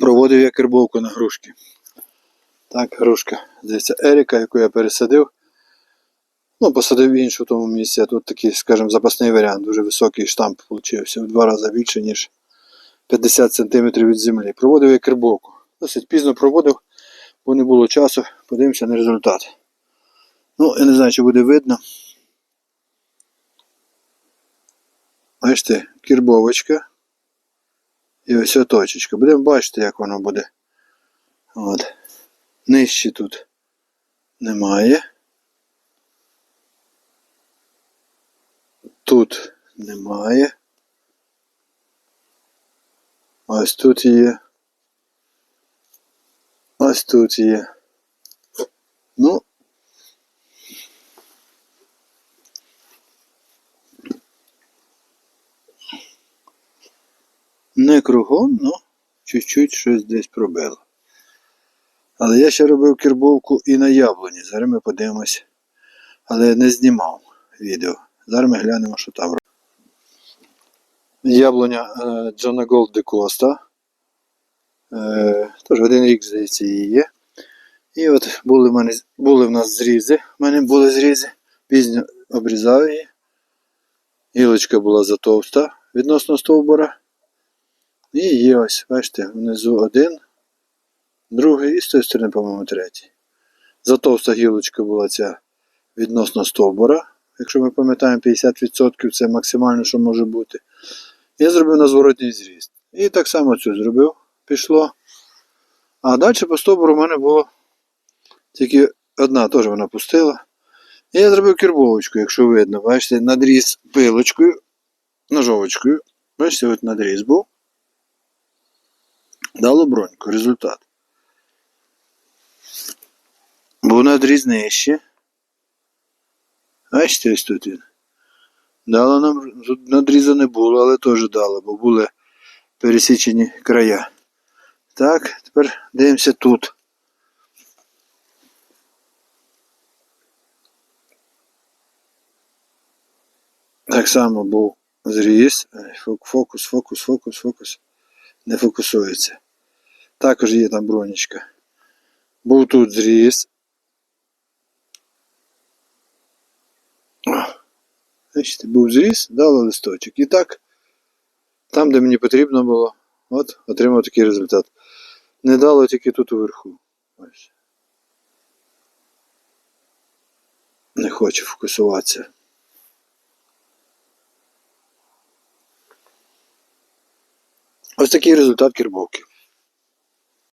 Проводив я кербовку на грушки. Так, грушка. Здається, Еріка, яку я пересадив. Ну, посадив іншу в тому місці, тут такий, скажімо, запасний варіант. Дуже високий штамп получився. В два рази більше, ніж 50 см від землі. Проводив я кербовку. Досить пізно проводив, бо не було часу. Подивимося на результат. Ну, я не знаю, чи буде видно. Бачите, кірбовочка. І ось ця точечка. Будемо бачити, як воно буде. От. Нижче тут немає. Тут немає. Ось тут є. Ось тут є. Ну. Не кругом, ну, чуть-чуть щось десь пробило. Але я ще робив кірбовку і на яблуні. Зараз ми подивимось. Але не знімав відео. Зараз ми глянемо, що там. робить. Яблуня е, Джона Голд де Коста. Е, Тож один рік, здається, її є. І от були в мене були в нас зрізи. У мене були зрізи. Пізньо обрізав її. Гілочка була затовста відносно стовбура. І є ось, бачите, внизу один, другий і з тої сторони, по-моєму, третій. Затовста гілочка була ця відносно стовбура. Якщо ми пам'ятаємо, 50% це максимально, що може бути. Я зробив на зворотній зріст. І так само цю зробив, пішло. А далі по стовбуру в мене було тільки одна, теж вона пустила. І я зробив кірбовочку, якщо видно, бачите, надріз пилочкою, ножовочкою. Бачите, от надріз був. Дало броньку, результат. Був надріз нижче. Бачите, ось тут він. Дало нам, надріза не було, але теж дало, бо були пересічені края. Так, тепер дивимося тут. Так само був зріз. Фокус, фокус, фокус, фокус. Не фокусується. Також є там бронечка. Був тут зріз. Бачите, був зріз, дали листочок. І так, там, де мені потрібно було, от, отримав такий результат. Не дало тільки тут уверху. Не хочу фокусуватися. Ось такий результат кірбовки.